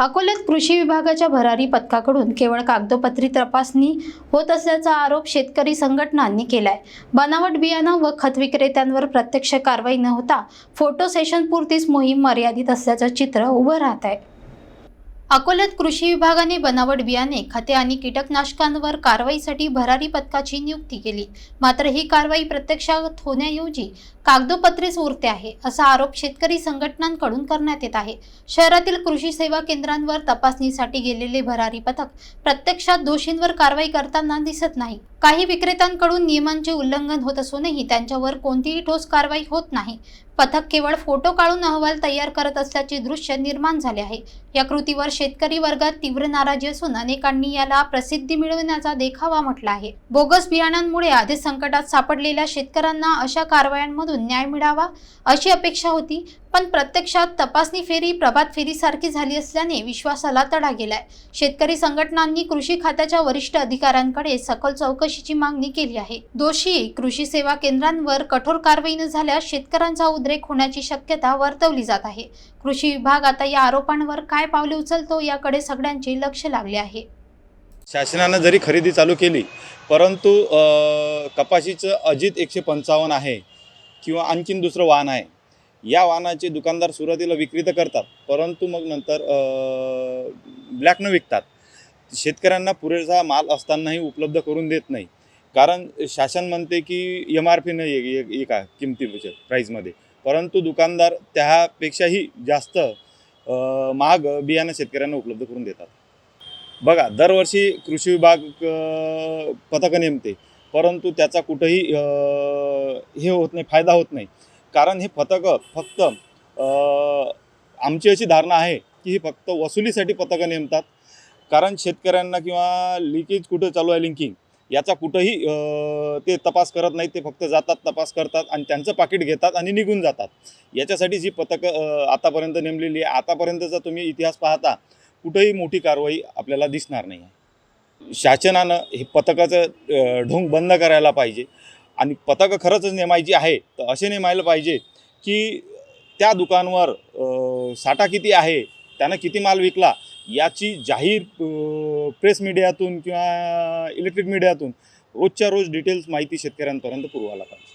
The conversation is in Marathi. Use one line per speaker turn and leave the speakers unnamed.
अकोल्यात कृषी विभागाच्या भरारी पथकाकडून केवळ कागदोपत्री तपासणी होत असल्याचा आरोप शेतकरी संघटनांनी केलाय. बनावट बियाणं व खत विक्रेत्यांवर प्रत्यक्ष कारवाई न होता फोटो सेशनपुरतीच मोहीम मर्यादित असल्याचं चित्र उभं राहत आहे. अकोल्यात कृषी विभागाने बनावट बियाणे खते आणि कीटकनाशकांवर कारवाईसाठी भरारी पथकाची नियुक्ती केली. मात्र ही कारवाई प्रत्यक्षात होण्याऐवजी कागदोपत्रीच उरते आहे असा आरोप शेतकरी संघटनांकडून करण्यात येत आहे. शहरातील कृषी सेवा केंद्रांवर तपासणीसाठी गेलेले भरारी पथक प्रत्यक्षात दोषींवर कारवाई करताना दिसत नाही. काही विक्रेत्यांकडून नियमांचे उल्लंघन होत असूनही त्यांच्यावर कोणतीही ठोस कारवाई होत नाही. पथक केवळ फोटो काढून अहवाल तयार करत असल्याचे दृश्य निर्माण झाले आहे. या कृतीवर शेतकरी वर्गात तीव्र नाराजी असून अनेकांनी याला प्रसिद्धी मिळवण्याचा देखावा म्हटला आहे. बोगस बियाणांमुळे आधीच संकटात सापडलेल्या शेतकऱ्यांना अशा कारवायांमधून न्याय मिळावा अशी अपेक्षा होती पण प्रत्यक्षात तपासणी फेरी प्रभात फेरीसारखी झाली असल्याने विश्वासाला तडा गेलाय. शेतकरी संघटनांनी कृषी खात्याच्या वरिष्ठ अधिकाऱ्यांकडे सखोल चौकशीची मागणी केली आहे. दोषी कृषी सेवा केंद्रांवर कठोर कारवाई न झाल्यास शेतकऱ्यांचा उद्रेक होण्याची शक्यता वर्तवली जात आहे. कृषी विभाग आता या आरोपांवर काय पावले उचलतो याकडे सगळ्यांचे लक्ष लागले आहे.
शासनानं जरी खरेदी चालू केली परंतु कपाशीचं अजित एकशे पंचावन्न आहे किंवा आणखीन दुसरं वाहन आहे या वाहनाचे दुकानदार सुरुवातीला विक्री तर करतात परंतु मग नंतर ब्लॅकनं विकतात. शेतकऱ्यांना पुरेसा माल असतानाही उपलब्ध करून देत नाही. कारण शासन म्हणते की एम आर पीनं एका किमतीच्या प्राईजमध्ये परंतु दुकानदार त्यापेक्षाही जास्त महाग बियाणं शेतकऱ्यांना उपलब्ध करून देतात. बघा दरवर्षी कृषी विभाग पथकं नेमते परंतु त्याचा कुठंही हे होत नाही फायदा होत नाही. कारण हे पथकं फक्त आमची अशी धारणा आहे की ही फक्त वसुलीसाठी पथकं नेमतात. कारण शेतकऱ्यांना किंवा लिकेज कुठं चालू आहे लिंकिंग याचा कुठंही ते तपास करत नाही ते फक्त जातात तपास करतात आणि त्यांचं पाकिट घेतात आणि निघून जातात. याच्यासाठी जी पथकं आतापर्यंत नेमलेली आहे आतापर्यंतचा तुम्ही इतिहास पाहता कुठंही मोठी कारवाई आपल्याला दिसणार नाही आहे. शासनानं हे पथकाचं ढोंग बंद करायला पाहिजे. आणि पथकं खरंच नेमायची आहे तर असे नेमायला पाहिजे की त्या दुकानवर साठा किती आहे त्यानं किती माल विकला याची जाहीर प्रेस मीडियातून किंवा इलेक्ट्रिक मीडियातून रोजच्या रोज डिटेल्स माहिती शेतकऱ्यांपर्यंत पुरवायला पाहिजे.